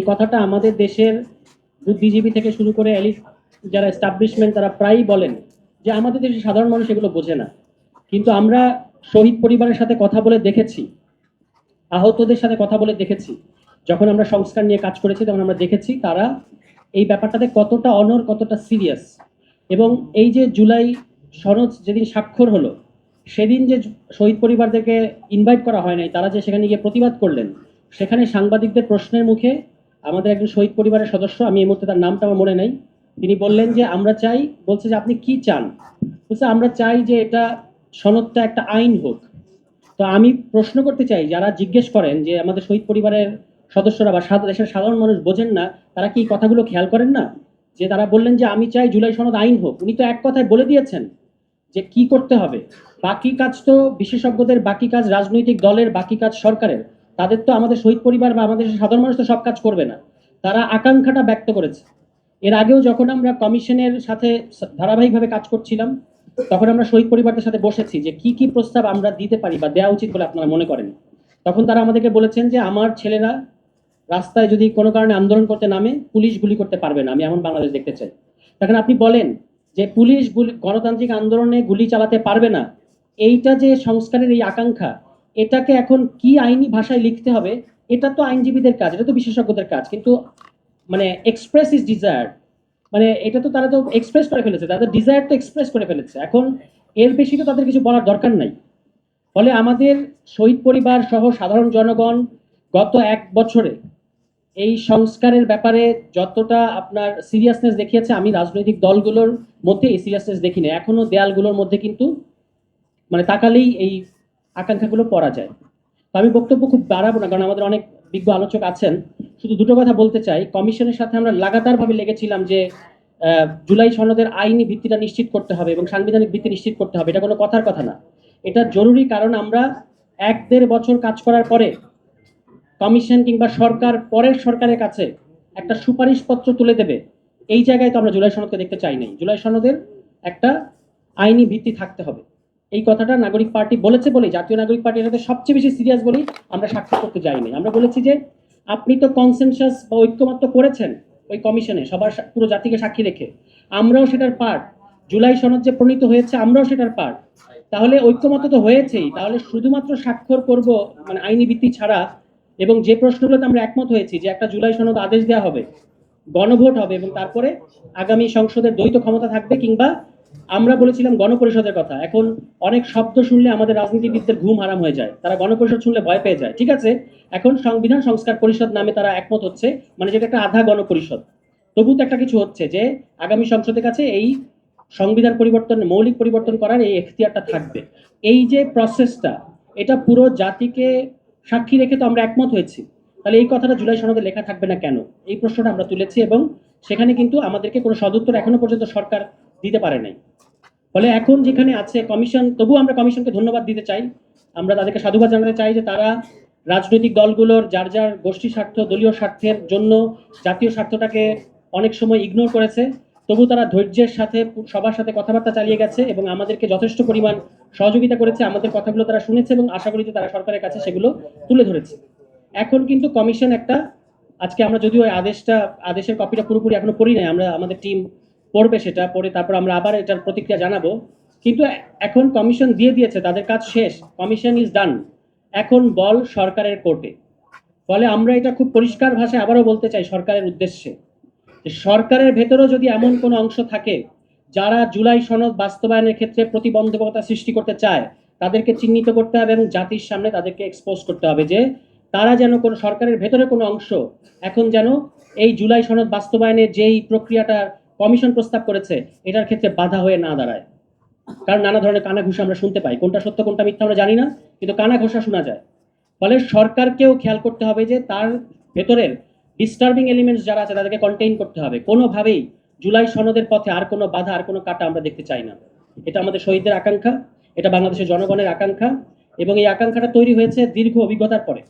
এই কথাটা আমাদের দেশের বুদ্ধিজীবী থেকে শুরু করে এলি যারা এস্টাবলিশমেন্ট তারা প্রায়ই বলেন যে আমাদের দেশের সাধারণ মানুষ এগুলো বোঝে না। কিন্তু আমরা শহীদ পরিবারের সাথে কথা বলে দেখেছি, আহতদের সাথে কথা বলে দেখেছি। যখন আমরা সংস্কার নিয়ে কাজ করেছি, তখন আমরা দেখেছি তারা এই ব্যাপারটাতে কতটা অনর কতটা সিরিয়াস এবং এই যে জুলাই সনদ যেদিন স্বাক্ষর হলো, সেদিন যে শহীদ পরিবারদেরকে ইনভাইট করা হয় নাই, তারা যে সেখানে গিয়ে প্রতিবাদ করলেন, সেখানে সাংবাদিকদের প্রশ্নের মুখে আমাদের একজন শহীদ পরিবারের সদস্য, আমি এই মুহূর্তে তার নামটা আমার মনে নেই। তিনি বললেন যে, আমরা চাই, বলছে যে, আপনি কি চান? বলছে, আমরা চাই যে এটা সনদটা একটা আইন হোক। তো আমি প্রশ্ন করতে চাই, যারা জিজ্ঞেস করেন যে, আমাদের শহীদ পরিবারের সদস্যরা বা দেশের সাধারণ মানুষ বোঝেন না, তারা কি কথাগুলো খেয়াল করেন না? যে, তারা বললেন যে, আমি চাই জুলাই সনদ আইন হোক। উনি তো এক কথায় বলে দিয়েছেন যে, কি করতে হবে। বাকি কাজ তো বিশেষজ্ঞদের, বাকি কাজ রাজনৈতিক দলের, বাকি কাজ সরকারের। তাদের তো আমাদের শহীদ পরিবার বা আমাদের সাধারণ মানুষ তো সব কাজ করবে না। তারা আকাঙ্ক্ষাটা ব্যক্ত করেছে। এর আগেও যখন আমরা কমিশনের সাথে ধারাবাহিকভাবে কাজ করছিলাম, তখন আমরা শহীদ পরিবারদের সাথে বসেছি যে কি কি প্রস্তাব আমরা দিতে পারি বা দেওয়া উচিত বলে আপনারা মনে করেন। তখন তারা আমাদেরকে বলেছেন যে আমার ছেলেরা রাস্তায় যদি কোনো কারণে আন্দোলন করতে নামে, পুলিশ গুলি করতে পারবে না। আমি এমন বাংলাদেশ দেখতে চাই। তখন আপনি বলেন যে পুলিশ গণতান্ত্রিক আন্দোলনে গুলি চালাতে পারবে না। এইটা যে সংস্কারের এই আকাঙ্ক্ষা এটাকে এখন কি আইনি ভাষায় লিখতে হবে, এটা তো আইনজীবীদের কাজ, এটা তো বিশেষজ্ঞদের কাজ, কিন্তু মানে এক্সপ্রেস ইজ ডিজায়ার মানে এটা তো তারা তো এক্সপ্রেস করে ফেলেছে, তাদের ডিজায়ার তো এক্সপ্রেস করে ফেলেছে, এখন এর বেশি তো তাদের কিছু বলার দরকার নাই। ফলে আমাদের শহীদ পরিবার সহ সাধারণ জনগণ গত এক বছরে এই সংস্কারের ব্যাপারে যতটা আপনার সিরিয়াসনেস দেখিয়েছে, আমি রাজনৈতিক দলগুলোর মধ্যে এই সিরিয়াসনেস দেখিনি, এখনও দেয়ালগুলোর মধ্যে কিন্তু মানে তাকালেই এই আকাঙ্ক্ষাগুলো পড়া যায়। তো আমি বক্তব্য খুব বাড়াবো না, কারণ আমাদের অনেক বিজ্ঞ আলোচক আছেন। শুধু দুটো কথা বলতে চাই। কমিশনের সাথে আমরা লাগাতারভাবে লেগেছিলাম যে জুলাই সনদের আইনি ভিত্তিটা নিশ্চিত করতে হবে এবং সাংবিধানিক ভিত্তি নিশ্চিত করতে হবে। এটা কোনো কথার কথা না। এটা জরুরি কারণ আমরা এক দেড় বছর কাজ করার পরে কমিশন কিংবা সরকার পরের সরকারের কাছে একটা সুপারিশপত্র তুলে দেবে। এই জায়গায় তো আমরা জুলাই সনদকে দেখতে চাই নাই। জুলাই সনদের একটা আইনি ভিত্তি থাকতে হবে। এই কথাটা নাগরিক পার্টি বলেছে বলে জাতীয় নাগরিক পার্টি এটাতে সবচেয়ে বেশি সিরিয়াস বলেই আমরা স্বাক্ষর করতে যাইনি। আমরা বলেছি যে, আপনি তো কনসেনসাস বা ঐক্যমত্য করেছেন ওই কমিশনে সবার পুরো জাতিকে সাক্ষী রেখে। আমরাও সেটার পার্ট জুলাই সনদ যে প্রণীত হয়েছে, আমরাও সেটার পার্ট তাহলে ঐক্যমত্য তো হয়েছেই। তাহলে শুধুমাত্র স্বাক্ষর করব মানে আইনি ভিত্তি ছাড়া, এবং যে প্রশ্নগুলোতে আমরা একমত হয়েছি যে একটা জুলাই সনদ আদেশ দেওয়া হবে, গণভোট হবে এবং তারপরে আগামী সংসদের দ্বৈত ক্ষমতা থাকবে কিংবা আমরা বলেছিলাম গণপরিষদের কথা। এখন অনেক শব্দ শুনলে আমাদের রাজনীতিবিদদের ঘুম হারাম হয়ে যায়। তারা গণপরিষদ শুনলে ভয় পেয়ে যায়। ঠিক আছে? এখন সংবিধান সংস্কার পরিষদ নামে তারা একমত হচ্ছে মানে যেটা একটা আধা গণপরিষদ। তবু তো একটা কিছু হচ্ছে যে, আগামী সংসদের কাছে এই সংবিধান পরিবর্তন, মৌলিক পরিবর্তন করার এই এখতিয়ারটা থাকবে। এই যে প্রসেসটা এটা পুরো জাতিকে সাক্ষী রেখে তো আমরা একমত হয়েছি। তাহলে এই কথাটা জুলাই সনদে লেখা থাকবে না কেন? এই প্রশ্নটা আমরা তুলেছি এবং সেখানে কিন্তু আমাদেরকে কোনো সদুত্তর এখনও পর্যন্ত সরকার দিতে পারে নাই। ফলে এখন যেখানে আছে কমিশন তবু আমরা কমিশনকে ধন্যবাদ দিতে চাই। আমরা তাদেরকে সাধুবাদ জানাতে চাই যে তারা রাজনৈতিক দলগুলোর যার যার গোষ্ঠী স্বার্থ, দলীয় স্বার্থের জন্য জাতীয় স্বার্থটাকে অনেক সময় ইগনোর করেছে। তবু তারা ধৈর্যের সাথে, সবার সাথে কথাবার্তা চালিয়ে গেছে এবং আমাদেরকে যথেষ্ট পরিমাণ সহযোগিতা করেছে। আমাদের কথাগুলো তারা শুনেছে এবং আশা করি যে তারা সরকারের কাছে সেগুলো তুলে ধরেছে। এখন কিন্তু কমিশন একটা, আজকে আমরা যদিও আদেশটা, আদেশের কপিটা পুরোপুরি এখনও পড়ি নাই, আমরা আমাদের টিম পড়বে সেটা পড়ে তারপর আমরা আবার এটার প্রতিক্রিয়া জানাব। কিন্তু এখন কমিশন দিয়ে দিয়েছে, তাদের কাজ শেষ, কমিশন ইজ ডান এখন বল সরকারের কোর্টে। ফলে আমরা এটা খুব পরিষ্কার ভাষায় আবারও বলতে চাই সরকারের উদ্দেশ্যে। সরকারের ভেতরেও যদি এমন কোনো অংশ থাকে, যারা জুলাই সনদ বাস্তবায়নের ক্ষেত্রে প্রতিবন্ধকতা সৃষ্টি করতে চায়, তাদেরকে চিহ্নিত করতে হবে এবং জাতির সামনে তাদেরকে এক্সপোজ করতে হবে যে, তারা যেন কোনো সরকারের ভেতরে কোনো অংশ এখন যেন এই জুলাই সনদ বাস্তবায়নের যেই প্রক্রিয়াটা কমিশন প্রস্তাব করেছে, এটার ক্ষেত্রে বাধা হয়ে না দাঁড়ায়। কারণ নানা ধরনের কানা ঘুষা আমরা শুনতে পাই। কোনটা সত্য, কোনটা মিথ্যা আমরা জানি না, কিন্তু কানা ঘোষা শোনা যায়। ফলে সরকারকেও খেয়াল করতে হবে যে তার ভেতরের ডিস্টার্বিং এলিমেন্টস যারা আছে, তাদেরকে কন্টেইন করতে হবে। কোনোভাবেই জুলাই সনদের পথে আর কোনো বাধা, আর কোনো কাটা আমরা দেখতে চাই না। এটা আমাদের শহীদদের আকাঙ্ক্ষা, এটা বাংলাদেশের জনগণের আকাঙ্ক্ষা, এবং এই আকাঙ্ক্ষাটা তৈরি হয়েছে দীর্ঘ অভিজ্ঞতার পরে।